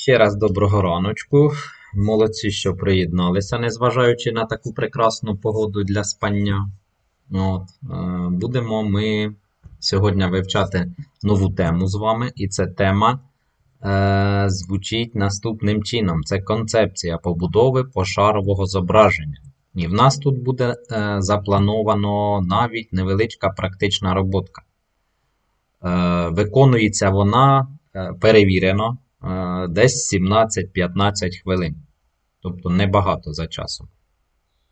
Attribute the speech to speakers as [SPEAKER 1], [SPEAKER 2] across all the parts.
[SPEAKER 1] Ще раз доброго раночку. Молодці, що приєдналися, незважаючи на таку прекрасну погоду для спання. От, е, будемо ми сьогодні вивчати нову тему з вами, і ця тема е, звучить наступним чином: це концепція побудови пошарового зображення. І в нас тут буде е, заплановано навіть невеличка практична роботка. Е, виконується вона е, перевірено десь 17-15 хвилин. Тобто небагато за часом.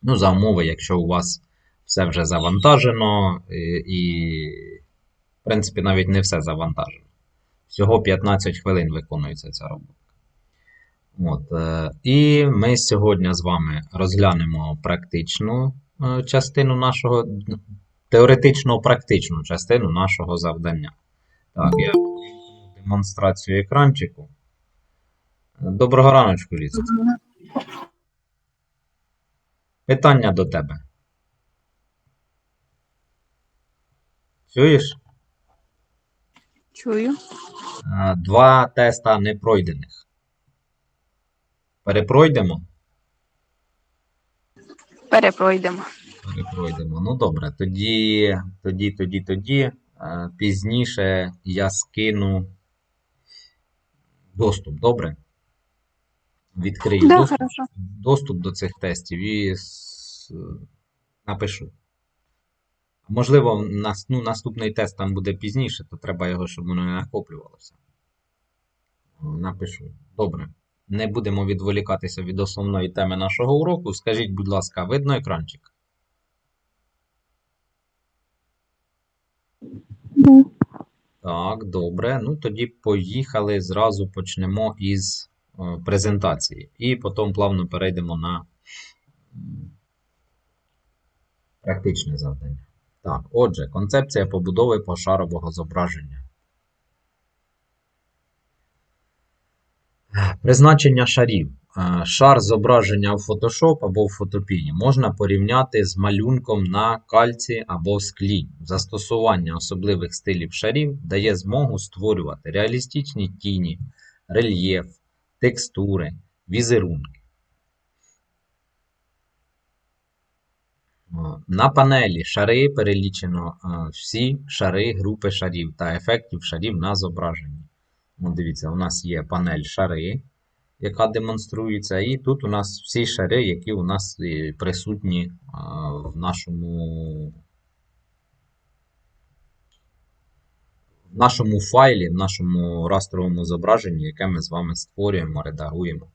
[SPEAKER 1] Ну, за умови, якщо у вас все вже завантажено, і, в принципі, навіть не все завантажено. Всього 15 хвилин виконується ця робота. От, е, і ми сьогодні з вами розглянемо практичну е, частину нашого, теоретично-практичну частину нашого завдання. Так, я демонстрацію екранчику. Доброго раночку, Ліза. Питання до тебе. Чуєш?
[SPEAKER 2] Чую.
[SPEAKER 1] Два теста непройдених. Перепройдемо?
[SPEAKER 2] Перепройдемо.
[SPEAKER 1] Перепройдемо. Ну добре, тоді, тоді, тоді, тоді. Пізніше я скину доступ, добре? Відкрию
[SPEAKER 2] Да,
[SPEAKER 1] доступ,
[SPEAKER 2] хорошо.
[SPEAKER 1] доступ до цих тестів і напишу. Можливо, нас, ну, наступний тест там буде пізніше, то треба його, щоб воно не накоплювалося. Напишу. Добре. Не будемо відволікатися від основної теми нашого уроку. Скажіть, будь ласка, видно екранчик? Так, добре. Ну тоді поїхали. Зразу почнемо із презентації. І потім плавно перейдемо на практичне завдання. Так, отже, концепція побудови пошарового зображення. Призначення шарів. Е, Шар зображення в Photoshop або в фотопії можна порівняти з малюнком на кальці або склі. Застосування особливих стилів шарів дає змогу створювати реалістичні тіні, рельєф, текстури, візерунки. Е, На панелі шари перелічено е, всі шари групи шарів та ефектів шарів на зображенні. От дивіться, у нас є панель шари, яка демонструється, і тут у нас всі шари, які у нас е, присутні в нашому, в нашому файлі, в нашому растровому зображенні, яке ми з вами створюємо, редагуємо.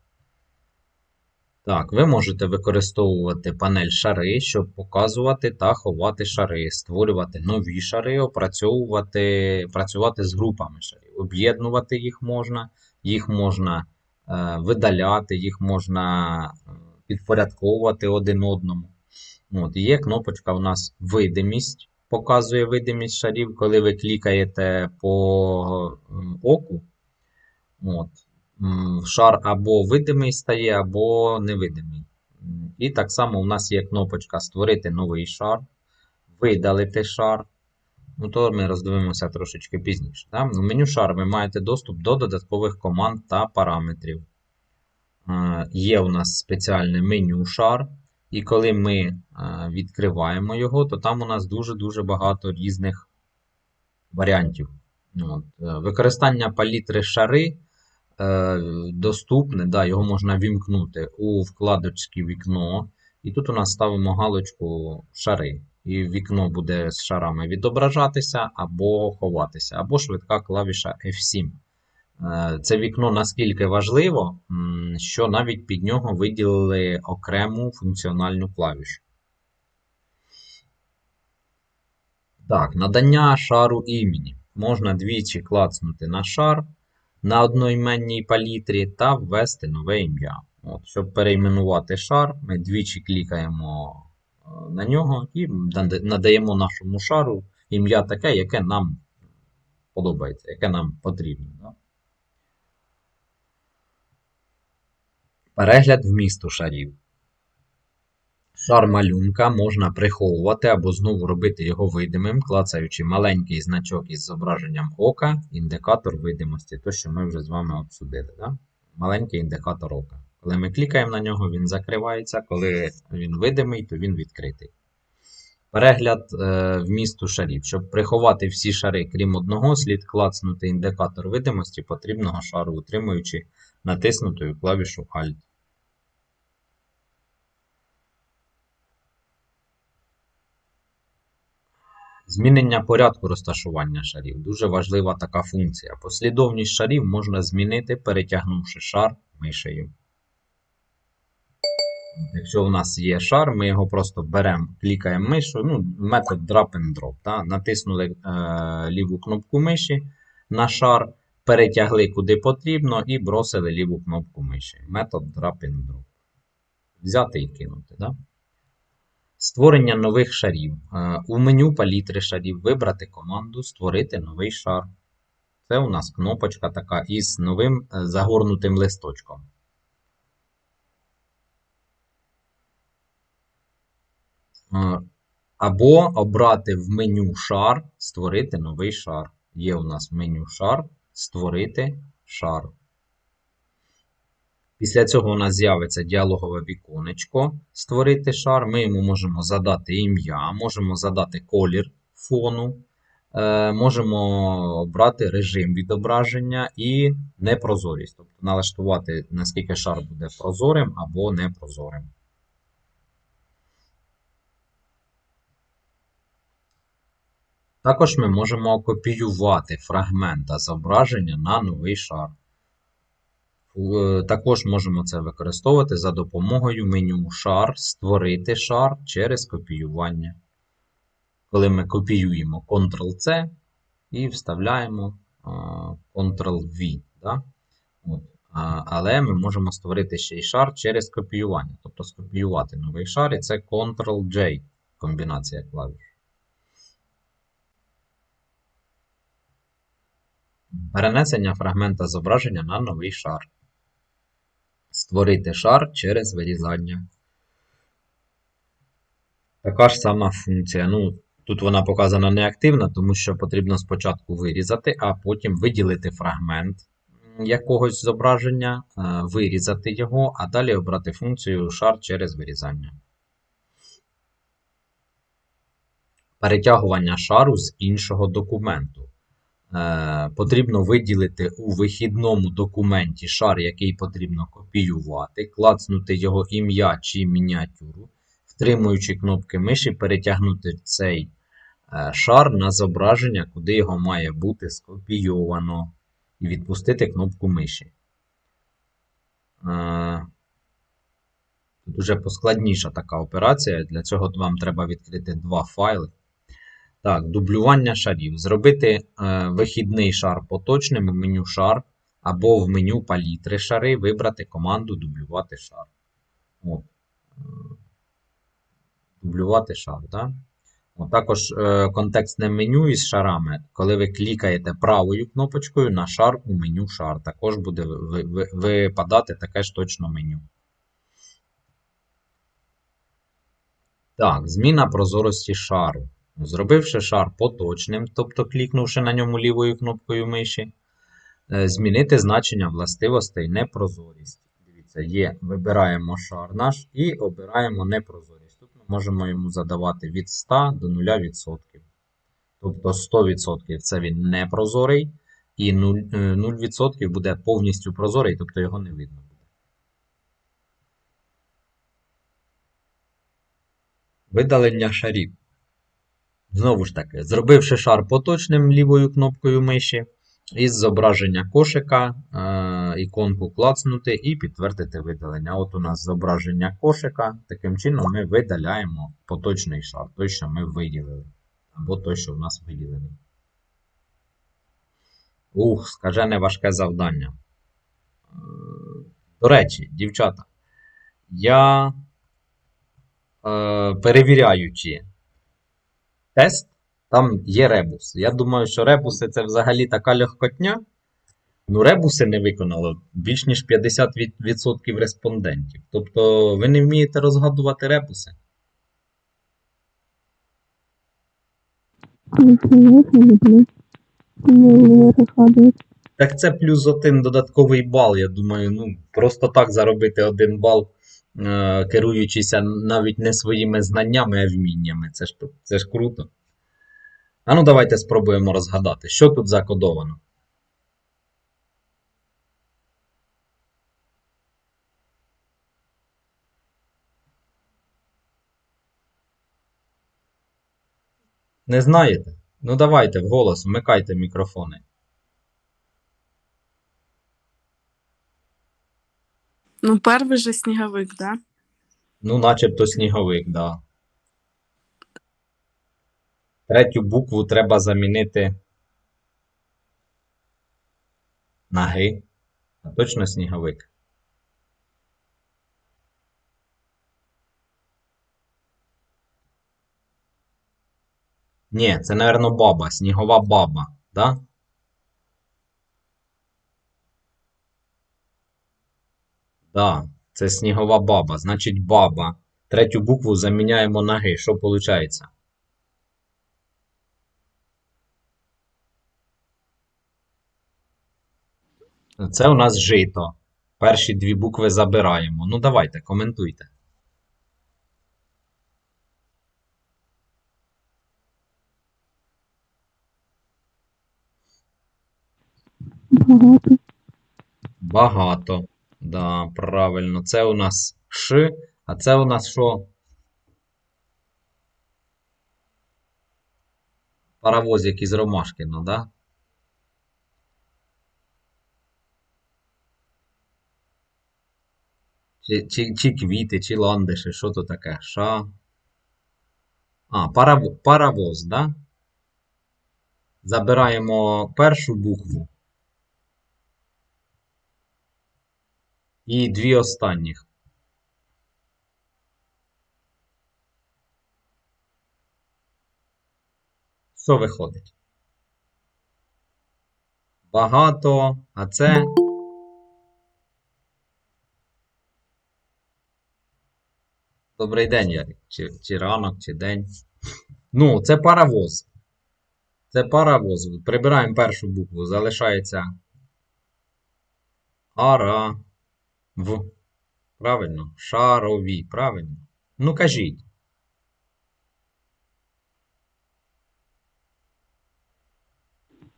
[SPEAKER 1] Так, ви можете використовувати панель шари, щоб показувати та ховати шари, створювати нові шари, опрацьовувати, працювати з групами шарів. Об'єднувати їх можна, їх можна е, видаляти, їх можна е, підпорядковувати один одному. От, є кнопочка у нас видимість, показує видимість шарів, коли ви клікаєте по е, оку. От, шар або видимий стає, або невидимий. І так само у нас є кнопочка Створити новий шар, видалити шар. Ну, то ми роздивимося трошечки пізніше. Да? В меню шар ви маєте доступ до додаткових команд та параметрів. Е, Є у нас спеціальне меню шар, і коли ми е, відкриваємо його, то там у нас дуже-дуже багато різних варіантів. От. е, Використання палітри шари е, доступне, да, його можна вімкнути у вкладочці вікно. І тут у нас ставимо галочку шари. І вікно буде з шарами відображатися або ховатися, або швидка клавіша F7. Е, Це вікно наскільки важливо, що навіть під нього виділили окрему функціональну клавішу. Так, надання шару імені. Можна двічі клацнути на шар на одноіменній палітрі та ввести нове ім'я. Щоб перейменувати шар, ми двічі клікаємо е, на нього і надаємо нашому шару ім'я таке, яке нам подобається, яке нам потрібно. Да? Перегляд вмісту шарів. Шар малюнка можна приховувати або знову робити його видимим, клацаючи маленький значок із зображенням ока, індикатор видимості, то, що ми вже з вами обсудили. Да? маленький індикатор ока. Коли ми клікаємо на нього, він закривається. Коли він видимий, то він відкритий. Перегляд е, вмісту шарів. Щоб приховати всі шари, крім одного, слід клацнути індикатор видимості потрібного шару, утримуючи натиснутою клавішу Alt. Змінення порядку розташування шарів. Дуже важлива така функція. Послідовність шарів можна змінити, перетягнувши шар мишею. Якщо у нас є шар, ми його просто беремо, клікаємо мишу, ну, метод drag and drop. Да? Натиснули е, ліву кнопку миші на шар, перетягли куди потрібно і бросили ліву кнопку миші. Метод drag and drop. Взяти і кинути. Да? Створення нових шарів. Е, У меню палітри шарів вибрати команду Створити новий шар. Це у нас кнопочка така із новим е, загорнутим листочком. Е, Або обрати в меню шар, створити новий шар. Є у нас меню шар, створити шар. Після цього у нас з'явиться діалогове віконечко Створити шар. Ми йому можемо задати ім'я, можемо задати колір фону, е, можемо обрати режим відображення і непрозорість. Тобто налаштувати, наскільки шар буде прозорим або непрозорим. Також ми можемо копіювати фрагмента зображення на новий шар. Е, Також можемо це використовувати за допомогою меню шар, створити шар через копіювання. Коли ми копіюємо Ctrl-C і вставляємо Ctrl-V. Да? Але ми можемо створити ще й шар через копіювання. Тобто скопіювати новий шар, і це Ctrl-J комбінація клавіш. Перенесення фрагмента зображення на новий шар. Створити шар через вирізання. Така ж сама функція. Ну, тут вона показана неактивна, тому що потрібно спочатку вирізати, а потім виділити фрагмент якогось зображення, е, вирізати його, а далі обрати функцію шар через вирізання. Перетягування шару з іншого документу. Е, Потрібно виділити у вихідному документі шар, який потрібно копіювати, клацнути його ім'я чи мініатюру, втримуючи кнопки миші, перетягнути цей е, шар на зображення, куди його має бути скопійовано, і відпустити кнопку миші. Е, Тут уже поскладніша така операція. Для цього вам треба відкрити два файли. Так, дублювання шарів. Зробити е, вихідний шар поточним в меню шар або в меню палітри шари, вибрати команду дублювати шар. От. Е, Дублювати шар. Да? От, також е, контекстне меню із шарами. Коли ви клікаєте правою кнопочкою на шар у меню шар, також буде ви- ви- випадати таке ж точно меню. Так, зміна прозорості шару. Зробивши шар поточним, тобто клікнувши на ньому лівою кнопкою миші, е, змінити значення властивостей непрозорість. Дивіться, є, вибираємо шар наш і обираємо непрозорість. Тут ми можемо йому задавати від 100 до 0%. Тобто 100% це він непрозорий, і 0%, е, 0% буде повністю прозорий, тобто його не видно. Видалення шарів. Знову ж таки, зробивши шар поточним лівою кнопкою миші, із зображення кошика е, іконку клацнути і підтвердити видалення. От у нас зображення кошика. Таким чином ми видаляємо поточний шар, той, що ми виділили. Або той, що в нас виділений. Ух, скажене важке завдання. Е, До речі, дівчата, я е, перевіряючи тест, там є ребус. Я думаю, що ребуси це взагалі така легкотня. Ну, ребуси не виконало більш ніж 50% респондентів. Тобто ви не вмієте розгадувати ребуси. Так це плюс один додатковий бал. Я думаю, ну, просто так заробити один бал, керуючися навіть не своїми знаннями, а вміннями. Це ж, це ж круто. А ну давайте спробуємо розгадати, що тут закодовано. Не знаєте? Ну давайте вголос, вмикайте мікрофони.
[SPEAKER 2] Ну, перший же сніговик, да?
[SPEAKER 1] Ну, начебто сніговик, да. Третю букву треба замінити на Г. Точно сніговик. Ні, це, напевно, баба, снігова баба, да? Да, це снігова баба, значить баба. Третю букву заміняємо на Г. Що виходить? Це у нас жито. Перші дві букви забираємо. Ну, давайте, коментуйте.
[SPEAKER 3] Багато.
[SPEAKER 1] Багато. Да, правильно. Це у нас Ш, а це у нас що? Паровозик із Ромашкіно, да? Чи, чи, чи квіти, чи ландиші, що то таке? Ша. А, парово, паровоз, да? Забираємо першу букву. І дві останніх. Що виходить? Багато, а це. Добрий день, Ярик. Чи, чи ранок, чи день. Ну, це паровоз. Це паровоз. Прибираємо першу букву. Залишається ара. В. Правильно. Шарові. Правильно. Ну, кажіть.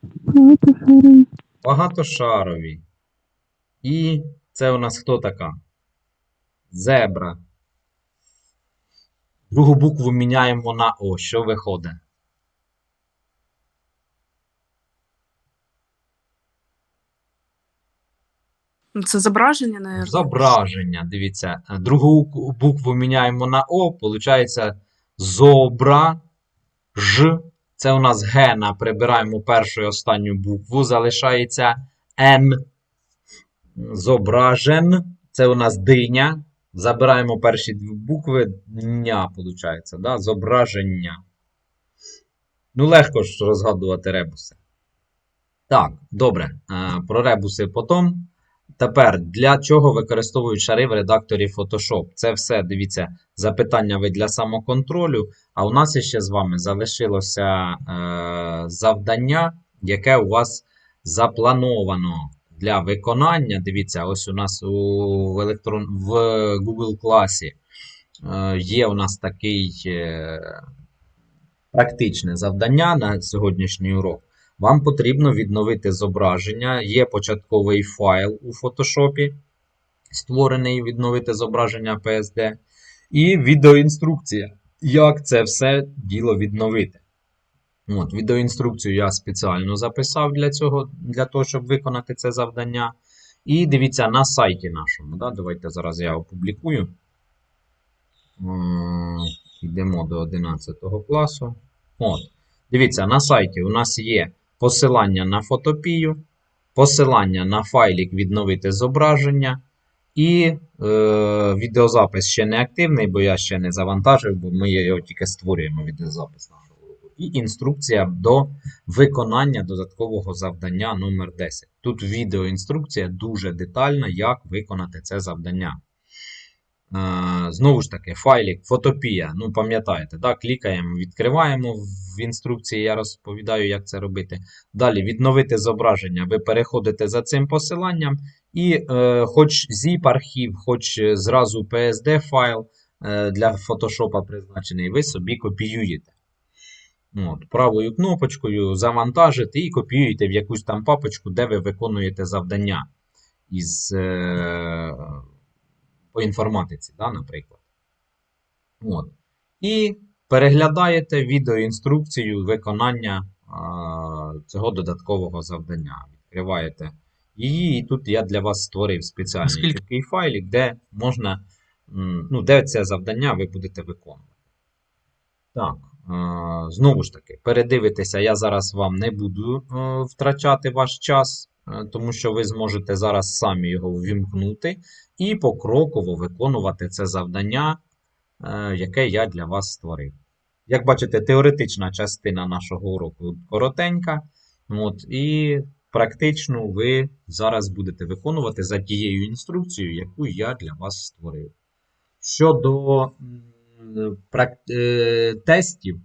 [SPEAKER 3] Багатошарові.
[SPEAKER 1] Багатошарові. І це у нас хто така? Зебра. Другу букву міняємо на О. Що виходить?
[SPEAKER 2] Ну, Це зображення, наверное.
[SPEAKER 1] Зображення. Дивіться. Другу букву міняємо на О. Получається зобра. Ж. Це у нас гена. Прибираємо першу і останню букву. Залишається Н. Зображен. Це у нас диня. Забираємо перші дві букви. Ня, виходить. Да? Зображення. Ну, легко ж розгадувати ребуси. Так, добре. Е, Про ребуси потім. Тепер, для чого використовують шари в редакторі Photoshop? Це все, дивіться, запитання ви для самоконтролю. А у нас ще з вами залишилося е, завдання, яке у вас заплановано для виконання. Дивіться, ось у нас у, в, електрон, в Google класі е, є у нас такий е, практичне завдання на сьогоднішній урок. Вам потрібно відновити зображення. Є початковий файл у Photoshop, створений відновити зображення PSD, і відеоінструкція, як це все діло відновити. От, Відеоінструкцію я спеціально записав для цього, для того, щоб виконати це завдання. І дивіться на сайті нашому. Да? Давайте зараз я опублікую. Йдемо до 11 класу. От. Дивіться, на сайті у нас є посилання на фотопію, посилання на файлік відновити зображення. І е, відеозапис ще не активний, бо я ще не завантажив, бо ми його тільки створюємо відеозапис. І інструкція до виконання додаткового завдання номер 10 Тут відеоінструкція дуже детальна, як виконати це завдання. Знову ж таки, файлик, фотопія. Ну, пам'ятаєте, да? клікаємо, відкриваємо в інструкції, я розповідаю, як це робити. Далі відновити зображення. Ви переходите за цим посиланням, і е, хоч zip-архів, хоч е, зразу PSD-файл е, для Photoshop призначений, ви собі копіюєте. От, правою кнопочкою завантажите і копіюєте в якусь там папочку, де ви виконуєте завдання із, е, по інформатиці, да, наприклад. От. І переглядаєте відеоінструкцію виконання а, цього додаткового завдання. Відкриваєте її, і тут я для вас створив спеціальний
[SPEAKER 3] Скільки?
[SPEAKER 1] такий файлик, де можна, ну, де це завдання ви будете виконувати. Так, знову ж таки, передивитися, я зараз вам не буду е, втрачати ваш час, тому що ви зможете зараз самі його ввімкнути і покроково виконувати це завдання, е, яке я для вас створив. Як бачите, теоретична частина нашого уроку коротенька, от, і практично ви зараз будете виконувати за тією інструкцією, яку я для вас створив. Щодо е, тестів,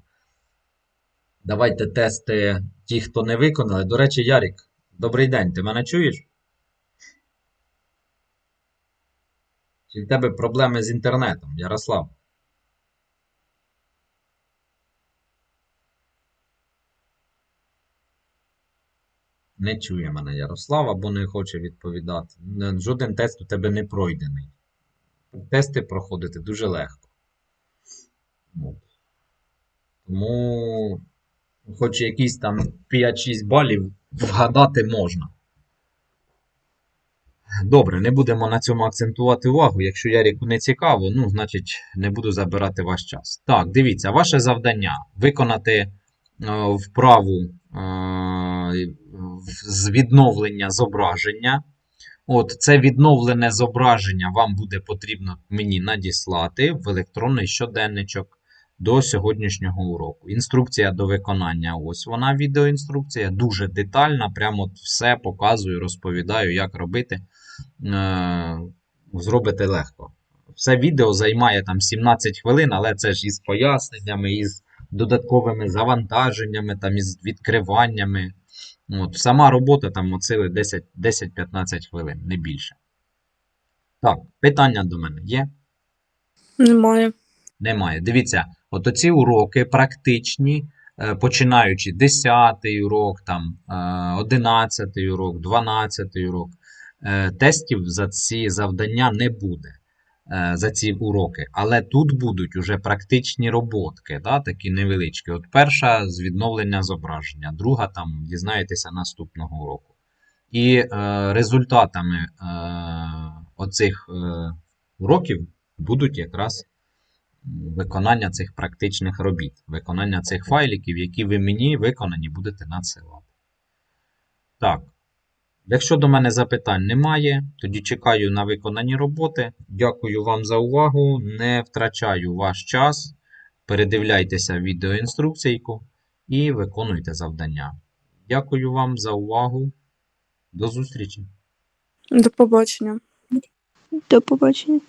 [SPEAKER 1] давайте тести ті, хто не виконали. До речі, Ярік, добрий день, ти мене чуєш? Чи в тебе проблеми з інтернетом, Ярослав? Не чує мене Ярослав або не хоче відповідати. Жоден тест у тебе не пройдений. Тести проходити дуже легко. Тому, хоч якісь там 5-6 балів вгадати можна. Добре, не будемо на цьому акцентувати увагу. Якщо Ярику не цікаво, ну, значить, не буду забирати ваш час. Так, дивіться, ваше завдання виконати е, вправу е, з відновлення зображення. От, це відновлене зображення вам буде потрібно мені надіслати в електронний щоденничок до сьогоднішнього уроку. Інструкція до виконання. Ось вона, відеоінструкція, дуже детальна. Прямо от все показую, розповідаю, як робити. Е, зробите легко. Все відео займає там 17 хвилин, але це ж із поясненнями, із додатковими завантаженнями, там, із відкриваннями. От, сама робота там оцили 10-15 хвилин, не більше. Так, питання до мене є?
[SPEAKER 2] Немає.
[SPEAKER 1] Немає. Дивіться, оці уроки практичні, е, починаючи 10 урок, там, е, 11 урок, 12 урок, е, тестів за ці завдання не буде. е, За ці уроки, але тут будуть уже практичні роботки, да, такі невеличкі. От перша з відновлення зображення, друга там дізнаєтеся наступного уроку. І е, результатами е, оцих е, уроків будуть якраз виконання цих практичних робіт, виконання цих файликів, які ви мені виконані будете надсилати. Так. Якщо до мене запитань немає, тоді чекаю на виконані роботи. Дякую вам за увагу. Не втрачаю ваш час. Передивляйтеся відеоінструкційку і виконуйте завдання. Дякую вам за увагу. До зустрічі!
[SPEAKER 2] До побачення.
[SPEAKER 4] До побачення.